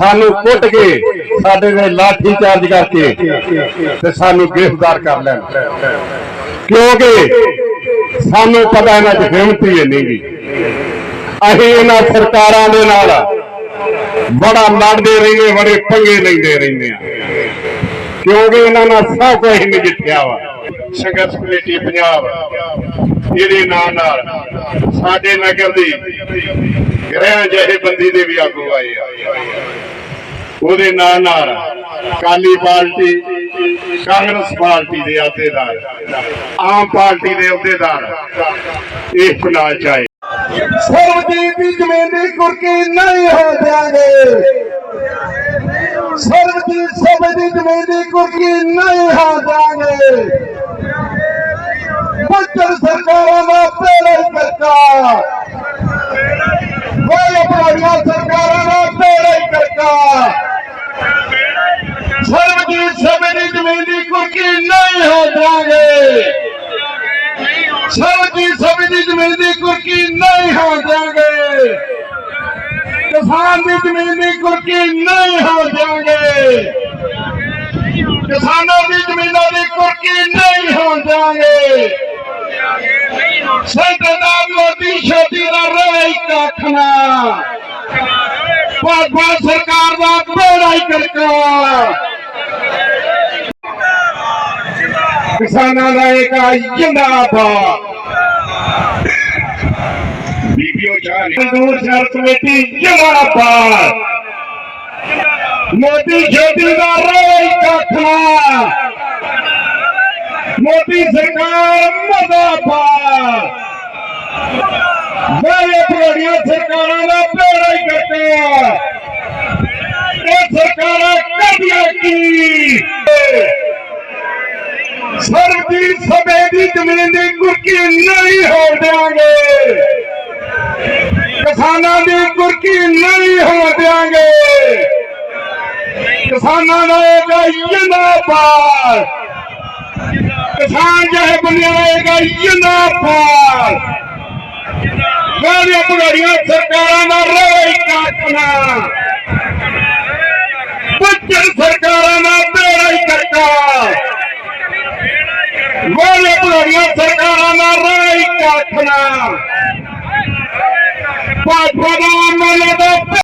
ਸਾਨੂੰ ਕੁੱਟ ਕੇ ਸਾਡੇ ਦੇ ਲਾਠੀ ਚਾਰਜ ਕਰਕੇ ਤੇ ਸਾਨੂੰ ਗ੍ਰਿਫਤਾਰ ਕਰ ਲੈਣ। ਕਿਉਂਕਿ ਸਾਨੂੰ ਪਤਾ ਇਹਨਾਂ ਚ ਹਿੰਮਤ ਹੀ ਨਹੀਂ ਅਸੀਂ ਇਹਨਾਂ ਸਰਕਾਰਾਂ ਦੇ ਨਾਲ ਬੜਾ ਲੜਦੇ ਰਹਿੰਦੇ ਬੜੇ ਪੰਗੇ ਲੈਂਦੇ ਰਹਿੰਦੇ ਆ। ਕਿਉਂਕਿ ਇਹਨਾਂ ਨਾਲ ਸਭ ਕੁਝ ਨਜਿੱਠਿਆ ਵਾ। ਸੰਘਰਸ਼ ਕਮੇਟੀ ਪੰਜਾਬ, ਇਹਦੇ ਨਾਂ ਨਾਲ ਸਾਡੇ ਨਗਰ ਦੀ ਗ੍ਰਹਿ ਜਿਹੇ ਬੰਦੀ ਦੇ ਵੀ ਆਗੂ ਆਏ ਆ। ਉਹਦੇ ਨਾਲ ਨਾਲ ਕਾਲੀ ਪਾਰਟੀ, ਕਾਂਗਰਸ ਪਾਰਟੀ ਦੇ ਅਹੁਦੇਦਾਰ, ਆਮ ਪਾਰਟੀ ਦੇ ਅਹੁਦੇਦਾਰ, ਇਹ ਚੁਣਾਵ ਚ ਸਰਬਜੀਤ ਦੀ ਜ਼ਮੀਨ ਕੁਰਕੀ ਨਹੀਂ ਹੋ ਜਾਗੇ ਸਰਬਜੀਤ ਸਭ ਦੀ ਜ਼ਮੀਨ ਕੁਰਕੀ ਨਹੀਂ ਹੋ ਜਾਗੇ ਬੱਚਰ ਸਰਕਾਰਾਂ ਦਾ ਪੇੜਾ ਹੀ ਕਰਕਾ ਕੋਈ ਆਪਣਾ ਸਰਕਾਰਾਂ ਦਾ ਪੇੜਾ ਹੀ ਕਰਕਾ ਸਰਬਜੀਤ ਸਭ ਦੀ ਜ਼ਮੀਨ ਦੀ ਕੁਰਕੀ ਨਹੀਂ ਹੋ ਜਾਗੇ ਸਰਬਜੀਤ ਸਭ ਜ਼ਮੀਨ ਦੀ ਕੁਰਕੀ ਨਹੀਂ ਹੋ ਜਾਗੇ ਕਿਸਾਨ ਦੀ ਜ਼ਮੀਨ ਦੀ ਕੁਰਕੀ ਨਹੀਂ ਹੋ ਜਾਗੇ ਕਿਸਾਨਾਂ ਦੀ ਜ਼ਮੀਨਾਂ ਦੀ ਕੁਰਕੀ ਨਹੀਂ ਹੋ ਜਾਗੇ ਸਰਦਾਰ ਮੋਦੀ ਛੋਟੀ ਦਾ ਰਹਿ ਕੱਖ ਨਾ। ਭਾਜਪਾ ਸਰਕਾਰ ਦਾ ਬੇੜਾ ਹੀ ਕਰਕਾ ਕਿਸਾਨਾਂ ਦਾ ਇੱਕ ਜਿੰਦਾਬਾਦ। ਬੀਬੀਓ ਚਾਹ ਮਜ਼ਦੂਰ ਸ਼ਹਿਰ ਕਮੇਟੀ ਜਿੰਦਾਬਾਦ। ਮੋਦੀ ਛੋਟੀ ਦਾ ਰਹੇ ਕੱਖਣਾ ਮੋਦੀ ਸਰਕਾਰ ਮਰਦਾਬਾਦ। ਮੇਰੇ ਪ੍ਰੋੜੀਆਂ ਸਰਕਾਰਾਂ ਦਾ ਬੇੜਾ ਹੀ ਕੱਟਿਆ ਇਹ ਸਰਕਾਰਾਂ ਕਰਦੀਆਂ ਕੀ? ਸਰਦੀ ਸਮੇਂ ਦੀ ਜ਼ਮੀਨ ਦੀ ਕੁਰਕੀ ਨਹੀਂ ਹੋ ਦਿਆਂਗੇ। ਕਿਸਾਨਾਂ ਦੀ ਕੁਰਕੀ ਨਹੀਂ ਹੋਣ ਦਿਆਂਗੇ। ਕਿਸਾਨਾਂ ਦਾ ਇੱਕ ਜਿੰਦਾਬਾਦ। ਕਿਸਾਨ ਜਿਹੇ ਬੰਦਿਆਂ ਦਾ ਇੱਕ ਮੈਂ ਵੀ ਪੁਰਾਣੀਆਂ ਸਰਕਾਰਾਂ ਦਾ ਰਹੇ ਕਾਟਣਾ ਮੇਰੇ ਪੁਰਾਣੀਆਂ ਸਰਕਾਰਾਂ ਦਾ ਰਹੇ ਕਾਟਣਾ ਭਾਜਪਾ ਦਾ ਮਨ ਦਾ।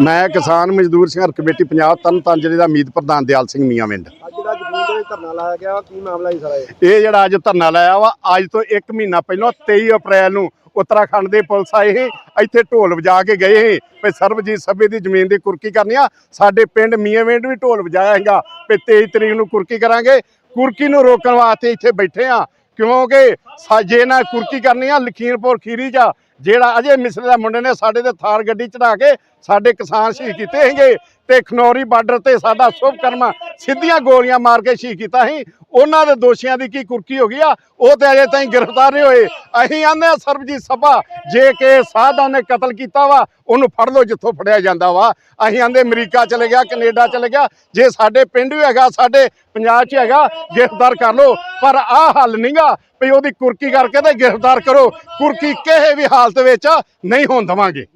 ਮੈਂ ਕਿਸਾਨ ਮਜ਼ਦੂਰ ਸੰਘਰਸ਼ ਕਮੇਟੀ ਪੰਜਾਬ ਤਰਨਤਾਰਨ ਜ਼ਿਲ੍ਹੇ ਦਾ ਮੀਤ ਪ੍ਰਧਾਨ ਦਿਆਲ ਸਿੰਘ ਮੀਆਂਵਿੰਡ ਅੱਜ ਜਿਹੜਾ ਜ਼ਮੀਨ ਦੇ ਵਿੱਚ ਧਰਨਾ ਲਾਇਆ ਗਿਆ ਕੀ ਮਾਮਲਾ ਹੈ ਸਾਰਾ ਇਹ? ਇਹ ਜਿਹੜਾ ਅੱਜ ਧਰਨਾ ਲਾਇਆ ਵਾ ਅੱਜ ਤੋਂ 1 ਮਹੀਨਾ ਪਹਿਲਾਂ 23 ਅਪ੍ਰੈਲ ਨੂੰ ਉੱਤਰਾਖੰਡ ਦੇ ਪੁਲਿਸ ਆਏ ਸੀ, ਇੱਥੇ ਢੋਲ ਵਜਾ ਕੇ ਗਏ ਸੀ, ਵੀ ਸਰਬਜੀਤ ਸਭੇ ਦੀ ਜ਼ਮੀਨ ਦੀ ਕੁਰਕੀ ਕਰਨੀ ਆ, ਸਾਡੇ ਪਿੰਡ ਮੀਆਂਵਿੰਡ ਵੀ ਢੋਲ ਵਜਾਇਆ ਹੈਗਾ ਵੀ 23 ਤਰੀਕ ਨੂੰ ਕੁਰਕੀ ਕਰਾਂਗੇ, ਕੁਰਕੀ ਨੂੰ ਰੋਕਣ ਵਾਸਤੇ ਇੱਥੇ ਬੈਠੇ ਆ, ਕਿਉਂਕਿ ਸਾਜੇ ਨਾਲ ਕੁਰਕੀ ਕਰਨੀ ਆ, ਲਖੀਮਪੁਰ ਖੀਰੀ 'ਚ ਜਿਹੜਾ ਅਜੇ ਮਿਸਰੇ ਦਾ ਮੁੰਡੇ ਨੇ ਸਾਡੇ ਤੇ ਥਾਰ ਗੱਡੀ ਚੜਾ ਕੇ ਸਾਡੇ ਕਿਸਾਨ ਸ਼ਹੀਦ ਕੀਤੇ ਹੈਗੇ ਤੇ ਖਨੌਰੀ ਬਾਰਡਰ ਤੇ ਸਾਡਾ ਸ਼ੁਭ ਕਰਮਾ ਸਿੱਧੀਆਂ ਗੋਲੀਆਂ ਮਾਰ ਕੇ ਸ਼ਹੀਦ ਕੀਤਾ ਸੀ। ਉਹਨਾਂ ਦੇ ਦੋਸ਼ੀਆਂ ਦੀ ਕੀ ਕੁਰਕੀ ਹੋ ਗਈ ਆ? ਉਹ ਤੇ ਅਜੇ ਤਾਈਂ ਗ੍ਰਿਫਤਾਰ ਨਹੀਂ ਹੋਏ। ਅਸੀਂ ਆਂਦੇ ਆ ਸਰਬਜੀਤ ਸਭਾ, ਜੇ ਕਿ ਸਾਧਾਂ ਨੇ ਕਤਲ ਕੀਤਾ ਵਾ, ਉਹਨੂੰ ਫੜ ਲਓ ਜਿੱਥੋਂ ਫੜਿਆ ਜਾਂਦਾ ਵਾ। ਅਸੀਂ ਆਂਦੇ ਅਮਰੀਕਾ ਚਲੇ ਗਿਆ, ਕੈਨੇਡਾ ਚਲੇ ਗਿਆ। ਜੇ ਸਾਡੇ ਪਿੰਡ ਵੀ ਹੈਗਾ, ਸਾਡੇ ਪੰਜਾਬ 'ਚ ਹੈਗਾ, ਗ੍ਰਿਫਤਾਰ ਕਰ ਲਓ। ਪਰ ਆਹ ਹੱਲ ਨਹੀਂਗਾ ਵੀ ਉਹਦੀ ਕੁਰਕੀ ਕਰਕੇ ਤੇ ਗ੍ਰਿਫਤਾਰ ਕਰੋ। ਕੁਰਕੀ ਕਿਸੇ ਵੀ ਹਾਲਤ ਵਿੱਚ ਨਹੀਂ ਹੋਣ ਦੇਵਾਂਗੇ।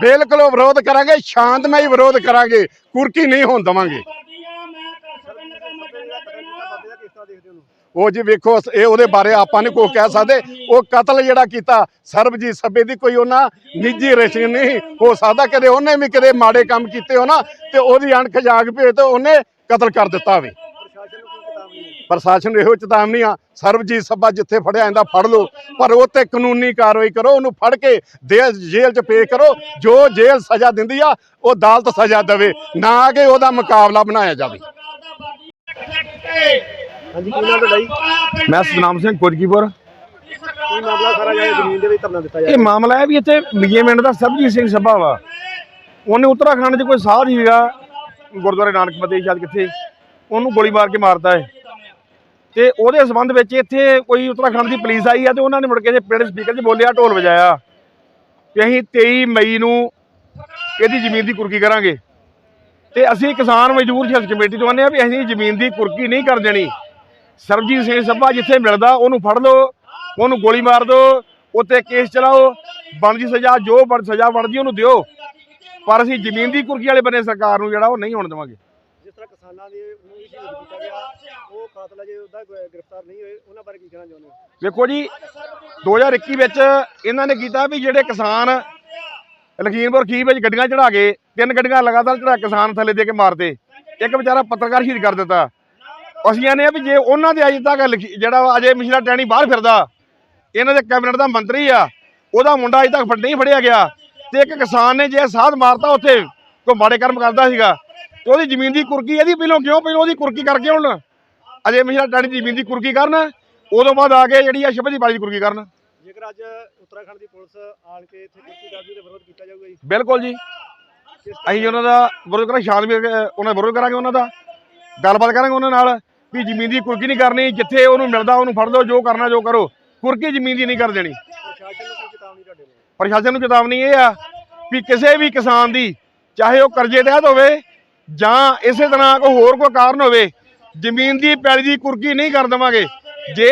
ਬਿਲਕੁਲ ਵਿਰੋਧ ਕਰਾਂਗੇ, ਸ਼ਾਂਤਮਈ ਵਿਰੋਧ ਕਰਾਂਗੇ। ਕੁਰਕੀ ਨਹੀਂ ਹੋਣ ਦੇਵਾਂਗੇ। ਉਹ ਜੀ ਵੇਖੋ, ਇਹ ਉਹਦੇ ਬਾਰੇ ਆਪਾਂ ਨਹੀਂ ਕੋਈ ਕਹਿ ਸਕਦੇ। ਉਹ ਕਤਲ ਜਿਹੜਾ ਕੀਤਾ, ਸਰਬਜੀਤ ਸੱਬੇ ਦੀ ਕੋਈ ਉਹਨਾਂ ਨਿੱਜੀ ਰਚਨ ਨਹੀਂ ਹੋ ਸਕਦਾ। ਕਦੇ ਉਹਨੇ ਵੀ ਕਦੇ ਮਾੜੇ ਕੰਮ ਕੀਤੇ ਹੋ ਨਾ ਤੇ ਉਹਦੀ ਅਣਖ ਜਾਗ ਪਏ ਤੇ ਉਹਨੇ ਕਤਲ ਕਰ ਦਿੱਤਾ ਹੋਵੇ ਪ੍ਰਸ਼ਾਸਨ ਨੂੰ ਕੀ ਚੇਤਾਵਨੀ ਹੈ ਪ੍ਰਸ਼ਾਸਨ ਨੂੰ ਇਹੋ ਚੇਤਾਵਨੀ ਆ ਸਰਬਜੀਤ ਸੱਬਾ ਜਿੱਥੇ ਫੜਿਆ ਜਾਂਦਾ ਫੜ ਲਓ ਪਰ ਉਹ ਤੇ ਕਾਨੂੰਨੀ ਕਾਰਵਾਈ ਕਰੋ ਉਹਨੂੰ ਫੜ ਕੇ ਜੇਲ੍ਹ 'ਚ ਪੇ ਕਰੋ ਜੋ ਜੇਲ੍ਹ ਸਜ਼ਾ ਦਿੰਦੀ ਆ ਉਹ ਅਦਾਲਤ ਸਜ਼ਾ ਦੇਵੇ ਨਾ ਕਿ ਉਹਦਾ ਮੁਕਾਬਲਾ ਬਣਾਇਆ ਜਾਵੇ। ਹਾਂਜੀ ਕੀ ਨਾਮ ਤੁਹਾਡਾ ਜੀ? ਮੈਂ ਸਤਨਾਮ ਸਿੰਘ ਕੁਰਜੀਪੁਰ ਕੀ ਮਾਮਲਾ ਸਾਰਾ ਜਿਹੜਾ ਜ਼ਮੀਨ ਦੇ ਵਿੱਚ ਧਰਨਾ ਦਿੱਤਾ ਜਾ ਇਹ ਮਾਮਲਾ ਹੈ ਵੀ ਇੱਥੇ ਮੀਏਮਿੰਟ ਦਾ ਸਰਬਜੀਤ ਸਿੰਘ ਸਭਾ ਵਾ। ਉਹਨੇ ਉੱਤਰਾਖੰਡ 'ਚ ਕੋਈ ਸਾਧ ਸੀਗਾ ਗੁਰਦੁਆਰੇ ਨਾਨਕ ਮਤੇ ਸ਼ਾਇਦ ਕਿੱਥੇ ਉਹਨੂੰ ਗੋਲੀ ਮਾਰ ਕੇ ਮਾਰਤਾ ਹੈ ਤੇ ਉਹਦੇ ਸੰਬੰਧ ਵਿੱਚ ਇੱਥੇ ਕੋਈ ਉੱਤਰਾਖੰਡ ਦੀ ਪੁਲਿਸ ਆਈ ਆ ਤੇ ਉਹਨਾਂ ਨੇ ਮੁੜ ਕੇ ਜੇ ਪਿੰਡ ਸਪੀਕਰ 'ਚ ਬੋਲਿਆ ਢੋਲ ਵਜਾਇਆ ਕਿ ਅਸੀਂ 23 ਮਈ ਨੂੰ ਇਹਦੀ ਜ਼ਮੀਨ ਦੀ ਕੁਰਕੀ ਕਰਾਂਗੇ। ਤੇ ਅਸੀਂ ਕਿਸਾਨ ਮਜ਼ਦੂਰ ਸੰਘਰਸ਼ ਕਮੇਟੀ ਤੋਂ ਆਨੇ ਆ ਵੀ ਅਸੀਂ ਜ਼ਮੀਨ ਦੀ ਕੁਰਕੀ ਨਹੀਂ ਕਰ ਦੇਣੀ। ਸਰਬਜੀਤ ਸਿੰਘ ਸੱਭਾ ਜਿੱਥੇ ਮਿਲਦਾ ਉਹਨੂੰ ਫੜ ਲਓ, ਉਹਨੂੰ ਗੋਲੀ ਮਾਰ ਦਿਓ ਉੱਤੇ ਕੇਸ ਚਲਾਓ, ਬਣਦੀ ਸਜ਼ਾ, ਜੋ ਬਣ ਸਜ਼ਾ ਬਣਦੀ ਉਹਨੂੰ ਦਿਓ। ਪਰ ਅਸੀਂ ਜ਼ਮੀਨ ਦੀ ਕੁਰਕੀ ਵਾਲੇ ਬੰਨੇ ਸਰਕਾਰ ਨੂੰ ਜਿਹੜਾ ਉਹ ਨਹੀਂ ਹੋਣ ਦੇਵਾਂਗੇ। ਕਿਸਾਨਾਂ ਦੇ ਨੂੰ ਵੀ ਸ਼ਹੀਦ ਕੀਤਾ ਗਿਆ। ਉਹ ਕਾਤਲ ਅਜੇ ਉਹਦਾ ਗ੍ਰਿਫਤਾਰ ਨਹੀਂ ਹੋਏ। ਉਹਨਾਂ ਬਾਰੇ ਕੀ ਕਹਿਣਾ ਚਾਹੁੰਦੇ ਹੋ? ਵੇਖੋ ਜੀ 2021 ਵਿੱਚ ਇਹਨਾਂ ਨੇ ਕੀਤਾ ਵੀ ਜਿਹੜੇ ਕਿਸਾਨ ਲਖੀਮਪੁਰ ਖੀਰ ਵਿੱਚ ਗੱਡੀਆਂ ਚੜਾ ਕੇ, ਤਿੰਨ ਗੱਡੀਆਂ ਲਗਾਤਾਰ ਚੜਾ ਕਿਸਾਨ ਥੱਲੇ ਦੇ ਕੇ ਮਾਰਦੇ। ਇੱਕ ਵਿਚਾਰਾ ਪੱਤਰਕਾਰ ਸ਼ਹੀਦ ਕਰ ਦਿੱਤਾ। ਅਸੀਂ ਆਨੇ ਆ ਵੀ ਜੇ ਉਹਨਾਂ ਦੇ ਅਜੇ ਤੱਕ ਲਖੀ- ਜਿਹੜਾ ਅਜੇ ਮਿਸ਼ਰਾ ਟੈਣੀ ਬਾਹਰ ਫਿਰਦਾ, ਇਹਨਾਂ ਦੇ ਕੈਬਨਿਟ ਦਾ ਮੰਤਰੀ ਆ, ਉਹਦਾ ਮੁੰਡਾ ਅਜੇ ਤੱਕ ਫੜ- ਨਹੀਂ ਫੜਿਆ ਗਿਆ। ਤੇ ਇੱਕ ਕਿਸਾਨ ਨੇ ਜੇ ਸਾਧ ਮਾਰਤਾ ਉੱਥੇ, ਕੋਈ ਮਾੜੇ ਕਰਮ ਕਰਦਾ ਸੀਗਾ। ਤੇ ਉਹਦੀ ਜ਼ਮੀਨ ਦੀ ਕੁਰਕੀ ਇਹਦੀ ਪਹਿਲੋਂ ਕਿਉਂ ਪਹਿਲੋਂ ਉਹਦੀ ਕੁਰਕੀ ਕਰਕੇ ਹੁਣ? ਅਜੇ ਮਿਸ਼ਰਾ ਟੈਣੀ ਦੀ ਜ਼ਮੀਨ ਦੀ ਕੁਰਕੀ ਕਰਨ ਉਦੋਂ ਬਾਅਦ ਆ ਕੇ ਜਿਹੜੀ ਆ ਸ਼ਬਦ ਦੀ ਦੀ ਕੁਰਕੀ ਕਰਨ। ਜੇਕਰ ਅੱਜ ਉੱਤਰਾਖੰਡ ਦੀ ਪੁਲਿਸ ਆਣ ਕੇ ਇੱਥੇ ਕੁਰਕੀ ਕਰਦੀ ਤੇ ਵਿਰੋਧ ਕੀਤਾ ਜਾਊਗਾ ਜੀ? ਬਿਲਕੁਲ ਜੀ। ਅਸੀਂ ਉਹਨਾਂ ਦਾ ਵਿਰੋਧ ਕਰਾਂਗੇ ਸ਼ਾਂਤ ਵੀ ਉਹਨਾਂ ਦਾ ਵਿਰੋਧ ਕਰਾਂਗੇ ਉਹਨਾਂ ਦਾ। ਗੱਲਬਾਤ ਕਰਾਂਗੇ ਉਹਨਾਂ ਨਾਲ ਵੀ ਜ਼ਮੀਨ ਦੀ ਕੁਰਕੀ ਨਹੀਂ ਕਰਨੀ ਜਿੱਥੇ ਉਹਨੂੰ ਮਿਲਦਾ ਉਹਨੂੰ ਫੜ ਲਓ ਜੋ ਕਰਨਾ ਜੋ ਕਰੋ। ਕੁਰਕੀ ਜ਼ਮੀਨ ਦੀ ਨਹੀਂ ਕਰ ਦੇਣੀ। ਪ੍ਰਸ਼ਾਸਨ ਨੂੰ ਚੇਤਾਵਨੀ ਤੁਹਾਡੇ ਨੂੰ ਪ੍ਰਸ਼ਾਸਨ ਨੂੰ ਚੇਤਾਵਨੀ ਇਹ ਆ ਵੀ ਕਿਸੇ ਵੀ ਕਿਸਾਨ ਦੀ ਚਾਹੇ ਉਹ ਕਰਜ਼ੇ ਤਹਿਤ ਹੋਵੇ ਜਾਂ ਇਸੇ ਤਰ੍ਹਾਂ ਕੋਈ ਹੋਰ ਕੋਈ ਕਾਰਨ ਹੋਵੇ, ਜ਼ਮੀਨ ਦੀ ਪੈਲੀ ਦੀ ਕੁਰਕੀ ਨਹੀਂ ਕਰ ਦੇਵਾਂਗੇ। ਜੇ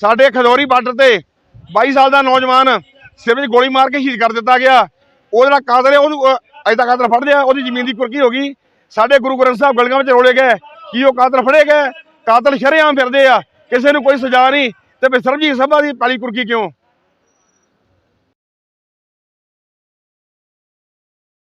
ਸਾਡੇ ਖਦੌਰੀ ਬਾਰਡਰ ਤੇ 22 ਸਾਲ ਦਾ ਨੌਜਵਾਨ ਸਿਰ ਵਿੱਚ ਗੋਲੀ ਮਾਰ ਕੇ ਸ਼ਹੀਦ ਕਰ ਦਿੱਤਾ ਗਿਆ ਉਹ ਜਿਹੜਾ ਕਾਤਲ ਹੈ, ਉਹਨੂੰ ਅਜੇ ਤੱਕ ਕਾਤਲ ਫੜ ਲਿਆ ਉਹਦੀ ਜ਼ਮੀਨ ਦੀ ਕੁਰਕੀ ਹੋ ਗਈ। ਸਾਡੇ ਗੁਰੂ ਗ੍ਰੰਥ ਸਾਹਿਬ ਗਲਗਾਂ ਵਿੱਚ ਰੋਲੇ ਗਏ, ਕੀ ਉਹ ਕਾਤਲ ਫੜੇ ਗਏ? ਕਾਤਲ ਸ਼ਰੇਆਮ ਫਿਰਦੇ ਆ, ਕਿਸੇ ਨੂੰ ਕੋਈ ਸਜ਼ਾ ਨਹੀਂ। ਤੇ ਫਿਰ ਸਰਬਜੀਤ ਸਭਾ ਦੀ ਪੈਲੀ ਕੁਰਕੀ ਕਿਉਂ?